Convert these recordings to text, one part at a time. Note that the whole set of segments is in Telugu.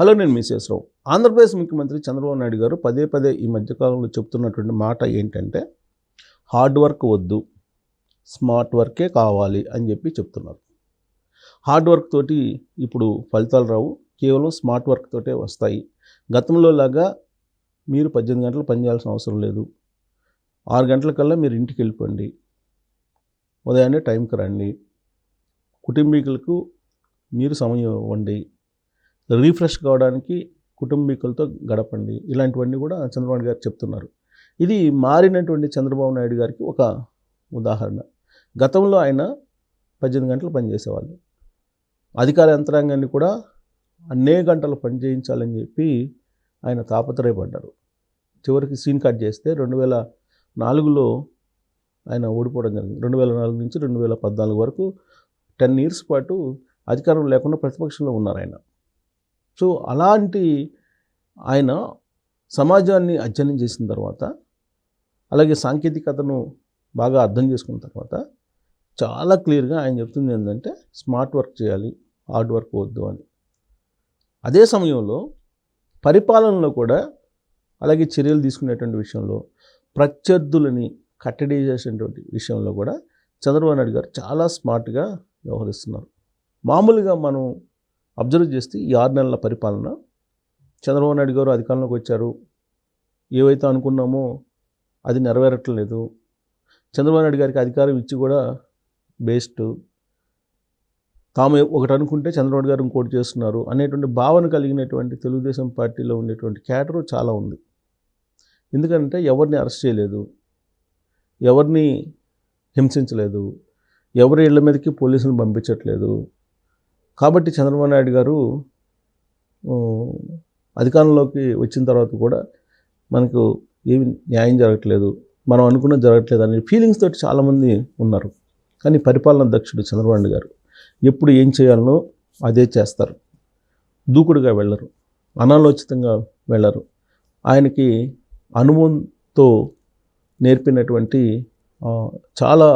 హలో నేను మిసేశ్రావు ఆంధ్రప్రదేశ్ ముఖ్యమంత్రి చంద్రబాబు నాయుడు గారు పదే పదే ఈ మధ్యకాలంలో చెప్తున్నటువంటి మాట ఏంటంటే హార్డ్ వర్క్ వద్దు స్మార్ట్ వర్కే కావాలి అని చెప్పి చెప్తున్నారు. హార్డ్ వర్క్ తోటి ఇప్పుడు ఫలితాలు రావు. కేవలం స్మార్ట్ వర్క్ తోటే వస్తాయి. గతంలో లాగా మీరు పద్దెనిమిది గంటలు పనిచేయాల్సిన అవసరం లేదు. ఆరు గంటల కల్లా మీరు ఇంటికి వెళ్ళిపోండి. ఉదయాన్నే టైంకి రండి. కుటుంబీకులకు మీరు సమయం ఇవ్వండి. రీఫ్రెష్ కావడానికి కుటుంబీకులతో గడపండి. ఇలాంటివన్నీ కూడా చంద్రబాబు గారు చెప్తున్నారు. ఇది మారినటువంటి చంద్రబాబు నాయుడు గారికి ఒక ఉదాహరణ. గతంలో ఆయన పద్దెనిమిది గంటలు పనిచేసేవాళ్ళు అధికార యంత్రాంగాన్ని కూడా అన్నే గంటలు పని చేయించాలని చెప్పి ఆయన తాపత్రయపడ్డారు. చివరికి సీన్ కట్ చేస్తే రెండు వేల నాలుగులో ఆయన ఓడిపోవడం జరిగింది. రెండు వేల నాలుగు నుంచి రెండు వేల పద్నాలుగు వరకు టెన్ ఇయర్స్ పాటు అధికారం లేకుండా ప్రతిపక్షంలో ఉన్నారు ఆయన. సో అలాంటి ఆయన సమాజాన్ని అధ్యయనం చేసిన తర్వాత అలాగే సాంకేతికతను బాగా అర్థం చేసుకున్న తర్వాత చాలా క్లియర్గా ఆయన చెప్తుంది ఏంటంటే స్మార్ట్ వర్క్ చేయాలి హార్డ్ వర్క్ వద్దు అని. అదే సమయంలో పరిపాలనలో కూడా అలాగే చర్యలు తీసుకునేటువంటి విషయంలో ప్రత్యర్థులని కట్టడి చేసేటువంటి విషయంలో కూడా చంద్రబాబు నాయుడు గారు చాలా స్మార్ట్గా వ్యవహరిస్తున్నారు. మామూలుగా మనం అబ్జర్వ్ చేస్తే ఈ ఆరు నెలల పరిపాలన చంద్రబాబు నాయుడు గారు అధికారంలోకి వచ్చారు. ఏవైతే అనుకున్నామో అది నెరవేరట్లేదు. చంద్రబాబు నాయుడు గారికి అధికారం ఇచ్చి కూడా బేస్ట్. తాము ఒకటి అనుకుంటే చంద్రబాబు గారు ఇంకోటి చేస్తున్నారు అనేటువంటి భావన కలిగినటువంటి తెలుగుదేశం పార్టీలో ఉండేటువంటి క్యాటరు చాలా ఉంది. ఎందుకంటే ఎవరిని అరెస్ట్ చేయలేదు. ఎవరిని హింసించలేదు. ఎవరి ఇళ్ళ మీదకి పోలీసులు పంపించట్లేదు. కాబట్టి చంద్రబాబు నాయుడు గారు అధికారంలోకి వచ్చిన తర్వాత కూడా మనకు ఏమి న్యాయం జరగట్లేదు మనం అనుకున్న జరగట్లేదు అనే ఫీలింగ్స్ తోటి చాలామంది ఉన్నారు. కానీ పరిపాలన దక్షుడు చంద్రబాబు గారు ఎప్పుడు ఏం చేయాలనో అదే చేస్తారు. దూకుడుగా వెళ్ళరు అనాలోచితంగా వెళ్ళరు. ఆయనకి అనుభవంతో నేర్పినటువంటి చాలా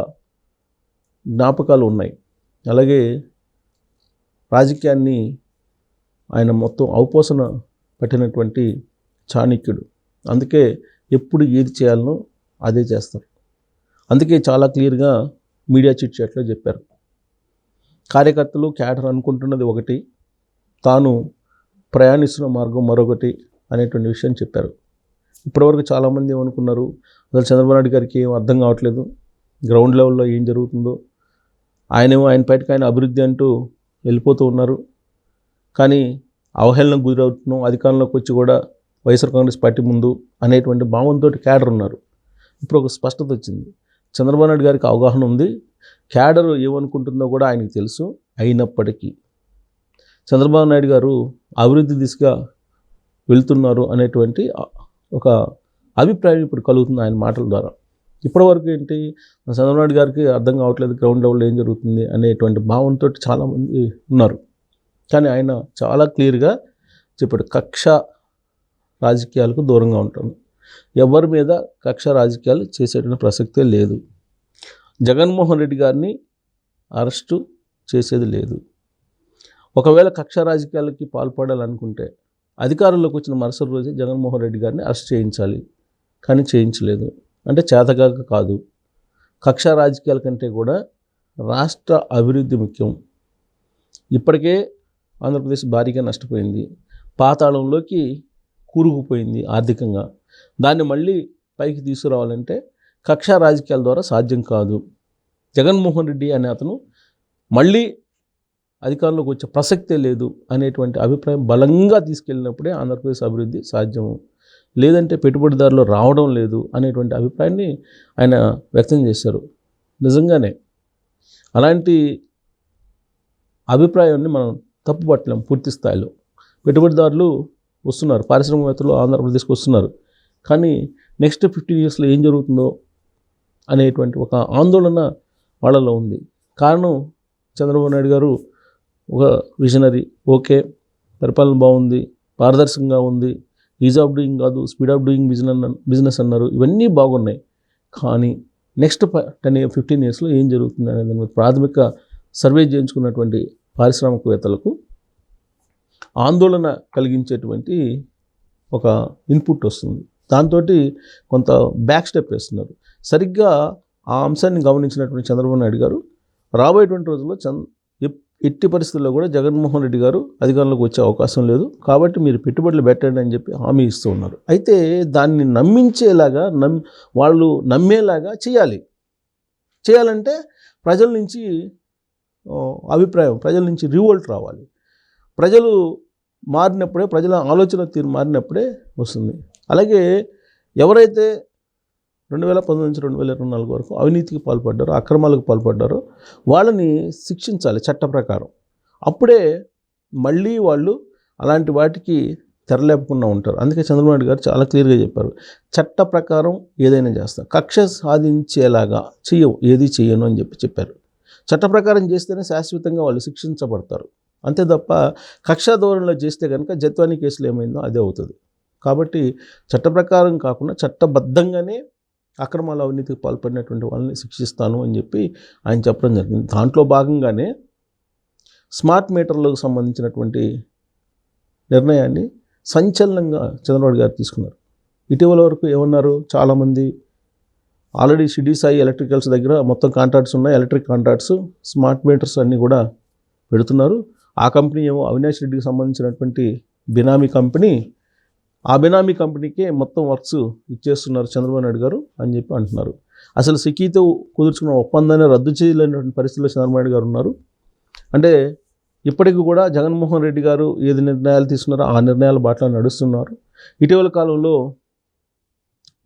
జ్ఞాపకాలు ఉన్నాయి. అలాగే రాజకీయాన్ని ఆయన మొత్తం అవపోసన పట్టినటువంటి చాణక్యుడు. అందుకే ఎప్పుడు ఏది చేయాలనో అదే చేస్తారు. అందుకే చాలా క్లియర్గా మీడియా చిట్ చాట్లో చెప్పారు. కార్యకర్తలు క్యాడర్ అనుకుంటున్నది ఒకటి తాను ప్రయాణిస్తున్న మార్గం మరొకటి అనేటువంటి విషయం చెప్పారు. ఇప్పటివరకు చాలామంది ఏమనుకున్నారు అసలు చంద్రబాబు నాయుడు గారికి ఏం అర్థం కావట్లేదు గ్రౌండ్ లెవెల్లో ఏం జరుగుతుందో ఆయనేమో ఆయన బయటకు ఆయన అభివృద్ధి అంటూ వెళ్ళిపోతూ ఉన్నారు. కానీ అవహేళనకు గురవుతున్నాం అధికారంలోకి వచ్చి కూడా వైఎస్ఆర్ కాంగ్రెస్ పార్టీ ముందు అనేటువంటి భావంతో క్యాడర్ ఉన్నారు. ఇప్పుడు ఒక స్పష్టత వచ్చింది. చంద్రబాబు నాయుడు గారికి అవగాహన ఉంది. క్యాడర్ ఏమనుకుంటుందో కూడా ఆయనకు తెలుసు. అయినప్పటికీ చంద్రబాబు నాయుడు గారు అభివృద్ధి దిశగా వెళ్తున్నారు అనేటువంటి ఒక అభిప్రాయం ఇప్పుడు కలుగుతుంది ఆయన మాటల ద్వారా. ఇప్పటివరకు ఏంటి? చంద్రబాబు గారికి అర్థం కావట్లేదు గ్రౌండ్ లెవెల్లో ఏం జరుగుతుంది అనేటువంటి భావంతో చాలామంది ఉన్నారు. కానీ ఆయన చాలా క్లియర్గా చెప్పాడు కక్ష రాజకీయాలకు దూరంగా ఉంటాను ఎవరి మీద కక్ష రాజకీయాలు చేసేటువంటి ప్రసక్తే లేదు. జగన్మోహన్ రెడ్డి గారిని అరెస్టు చేసేది లేదు. ఒకవేళ కక్ష రాజకీయాలకి పాల్పడాలనుకుంటే అధికారంలోకి వచ్చిన మరుసటి రోజే జగన్మోహన్ రెడ్డి గారిని అరెస్ట్ చేయించాలి. కానీ చేయించలేదు. అంటే చేతగాక కాదు. కక్ష రాజకీయాల కంటే కూడా రాష్ట్ర అభివృద్ధి ముఖ్యం. ఇప్పటికే ఆంధ్రప్రదేశ్ భారీగా నష్టపోయింది. పాతాళంలోకి కూరుకుపోయింది ఆర్థికంగా. దాన్ని మళ్ళీ పైకి తీసుకురావాలంటే కక్ష రాజకీయాల ద్వారా సాధ్యం కాదు. జగన్మోహన్ రెడ్డి అనే అతను మళ్ళీ అధికారంలోకి వచ్చే ప్రసక్తే లేదు అనేటువంటి అభిప్రాయం బలంగా తీసుకెళ్ళినప్పుడే ఆంధ్రప్రదేశ్ అభివృద్ధి సాధ్యము. లేదంటే పెట్టుబడిదారులు రావడం లేదు అనేటువంటి అభిప్రాయాన్ని ఆయన వ్యక్తం చేశారు. నిజంగానే అలాంటి అభిప్రాయాన్ని మనం తప్పుపట్టలేం పూర్తి స్థాయిలో. పెట్టుబడిదారులు వస్తున్నారు పారిశ్రామికవేత్తలు ఆంధ్రప్రదేశ్కి వస్తున్నారు. కానీ నెక్స్ట్ ఫిఫ్టీన్ ఇయర్స్లో ఏం జరుగుతుందో అనేటువంటి ఒక ఆందోళన వాళ్ళలో ఉంది. కారణం చంద్రబాబు నాయుడు గారు ఒక విజనరీ ఓకే పరిపాలన బాగుంది పారదర్శకంగా ఉంది ఈజ్ ఆఫ్ డూయింగ్ కాదు speed of doing business business అన్నారు. ఇవన్నీ బాగున్నాయి. కానీ నెక్స్ట్ టెన్ ఇయర్ ఫిఫ్టీన్ ఇయర్స్లో ఏం జరుగుతుంది అనేది దాని ప్రాథమిక సర్వే చేయించుకున్నటువంటి పారిశ్రామికవేత్తలకు ఆందోళన కలిగించేటువంటి ఒక ఇన్పుట్ వస్తుంది. దాంతో కొంత బ్యాక్ స్టెప్ వేస్తున్నారు. సరిగ్గా ఆ అంశాన్ని గమనించినటువంటి చంద్రబాబు నాయుడు గారు రాబోయేటువంటి రోజుల్లో చంద్ ఇట్టి ఎట్టి పరిస్థితుల్లో కూడా జగన్మోహన్ రెడ్డి గారు అధికారంలోకి వచ్చే అవకాశం లేదు. కాబట్టి మీరు పెట్టుబడులు పెట్టండి అని చెప్పి హామీ ఇస్తూ ఉన్నారు. అయితే దాన్ని నమ్మించేలాగా నమ్ వాళ్ళు నమ్మేలాగా చేయాలి. చేయాలంటే ప్రజల నుంచి అభిప్రాయం ప్రజల నుంచి రివోల్ట్ రావాలి. ప్రజలు మారినప్పుడే ప్రజల ఆలోచన తీరు మారినప్పుడే వస్తుంది. అలాగే ఎవరైతే రెండు వేల పంతొమ్మిది నుంచి రెండు వేల ఇరవై నాలుగు వరకు అవినీతికి పాల్పడ్డారు అక్రమాలకు పాల్పడ్డారు. వాళ్ళని శిక్షించాలి చట్ట ప్రకారం. అప్పుడే మళ్ళీ వాళ్ళు అలాంటి వాటికి తెరలేపకుండా ఉంటారు. అందుకే చంద్రబాబు నాయుడు గారు చాలా క్లియర్గా చెప్పారు. చట్ట ప్రకారం ఏదైనా చేస్తాం. కక్ష సాధించేలాగా చెయ్యవు ఏది చెయ్యను అని చెప్పి చెప్పారు. చట్ట ప్రకారం చేస్తేనే శాశ్వతంగా వాళ్ళు శిక్షించబడతారు. అంతే తప్ప కక్షా ధోరణిలో చేస్తే కనుక జత్వాని కేసులు ఏమైందో అదే అవుతుంది. కాబట్టి చట్ట ప్రకారం కాకుండా చట్టబద్ధంగానే అక్రమాల అవినీతికి పాల్పడినటువంటి వాళ్ళని శిక్షిస్తాను అని చెప్పి ఆయన చెప్పడం జరిగింది. దాంట్లో భాగంగానే స్మార్ట్ మీటర్లకు సంబంధించినటువంటి నిర్ణయాన్ని సంచలనంగా చంద్రబాబు గారు తీసుకున్నారు. ఇటీవల వరకు ఏమన్నారు? చాలామంది ఆల్రెడీ షిడీ సాయి ఎలక్ట్రికల్స్ దగ్గర మొత్తం కాంట్రాక్ట్స్ ఉన్నాయి. ఎలక్ట్రిక్ కాంట్రాక్ట్స్ స్మార్ట్ మీటర్స్ అన్నీ కూడా పెడుతున్నారు. ఆ కంపెనీ ఏమో అవినాష్ రెడ్డికి సంబంధించినటువంటి బినామీ కంపెనీ ఆ బినామీ కంపెనీకే మొత్తం వర్క్స్ ఇచ్చేస్తున్నారు చంద్రబాబు నాయుడు గారు అని చెప్పి అంటున్నారు. అసలు సిక్కీతో కుదుర్చుకున్న ఒప్పందాన్ని రద్దు చేయలేనటువంటి పరిస్థితిలో చంద్రబాబు నాయుడు గారు ఉన్నారు. అంటే ఇప్పటికీ కూడా జగన్మోహన్ రెడ్డి గారు ఏది నిర్ణయాలు తీసుకున్నారో ఆ నిర్ణయాల బాటలో నడుస్తున్నారు. ఇటీవల కాలంలో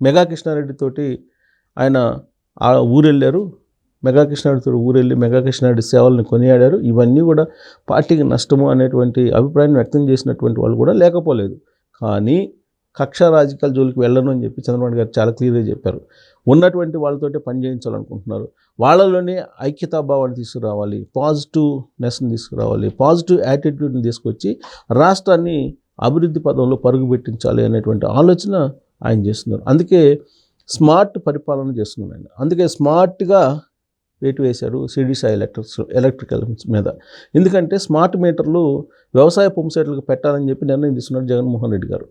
మెగా కృష్ణారెడ్డితోటి ఆయన ఆ ఊరు వెళ్ళారు మెగా కృష్ణారెడ్డితో ఊరు మెగా కృష్ణారెడ్డి సేవలను కొనియాడారు. ఇవన్నీ కూడా పార్టీకి నష్టము అనేటువంటి అభిప్రాయాన్ని వ్యక్తం చేసినటువంటి వాళ్ళు కూడా లేకపోలేదు. కానీ కక్ష రాజకీయాల జోలికి వెళ్ళను అని చెప్పి చంద్రబాబు గారు చాలా క్లియర్గా చెప్పారు. ఉన్నటువంటి వాళ్ళతోటే పని చేయించాలనుకుంటున్నారు. వాళ్ళలోనే ఐక్యతాభావాన్ని తీసుకురావాలి పాజిటివ్నెస్ని తీసుకురావాలి పాజిటివ్ యాటిట్యూడ్ని తీసుకొచ్చి రాష్ట్రాన్ని అభివృద్ధి పదంలో పరుగు పెట్టించాలి అనేటువంటి ఆలోచన ఆయన చేస్తున్నారు. అందుకే స్మార్ట్ పరిపాలన చేస్తున్నారు ఆయన. అందుకే స్మార్ట్గా వేటు వేశారు సిడిసా ఎలక్ట్రిక్స్ ఎలక్ట్రికల్ మీద. ఎందుకంటే స్మార్ట్ మీటర్లు వ్యవసాయ పంప్సెట్లకు పెట్టాలని చెప్పి నిర్ణయం తీసుకున్నారు జగన్మోహన్ రెడ్డి గారు.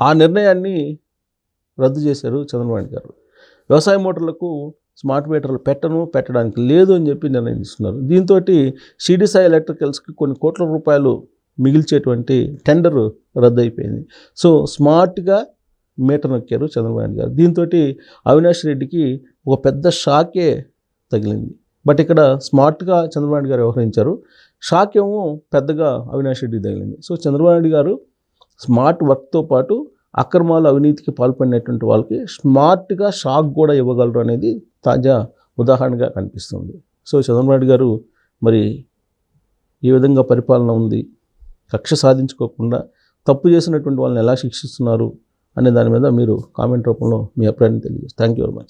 ఆ నిర్ణయాన్ని రద్దు చేశారు చంద్రబాబు గారు. వ్యవసాయ మోటార్లకు స్మార్ట్ మీటర్లు పెట్టను పెట్టడానికి లేదు అని చెప్పి నిర్ణయం తీసుకున్నారు. దీంతో సిడిసా ఎలక్ట్రికల్స్కి కొన్ని కోట్ల రూపాయలు మిగిల్చేటువంటి టెండర్ రద్దు అయిపోయింది సో స్మార్ట్గా మీటర్ నొక్కారు చంద్రబాబు గారు. దీంతో అవినాష్ రెడ్డికి ఒక పెద్ద షాకే తగిలింది. బట్ ఇక్కడ స్మార్ట్గా చంద్రబాబు నాయుడు గారు వ్యవహరించారు. షాక్ ఏమో పెద్దగా అవినాష్ రెడ్డి తగిలింది. సో చంద్రబాబు నాయుడు గారు స్మార్ట్ వర్క్తో పాటు అక్రమాలు అవినీతికి పాల్పడినటువంటి వాళ్ళకి స్మార్ట్గా షాక్ కూడా ఇవ్వగలరు అనేది తాజా ఉదాహరణగా కనిపిస్తుంది. సో చంద్రబాబు గారు మరి ఏ విధంగా పరిపాలన ఉంది. కక్ష సాధించుకోకుండా తప్పు చేసినటువంటి వాళ్ళని ఎలా శిక్షిస్తున్నారు అనే దాని మీద మీరు కామెంట్ రూపంలో మీ అభిప్రాయాన్ని తెలియజేస్తారు. Thank you very much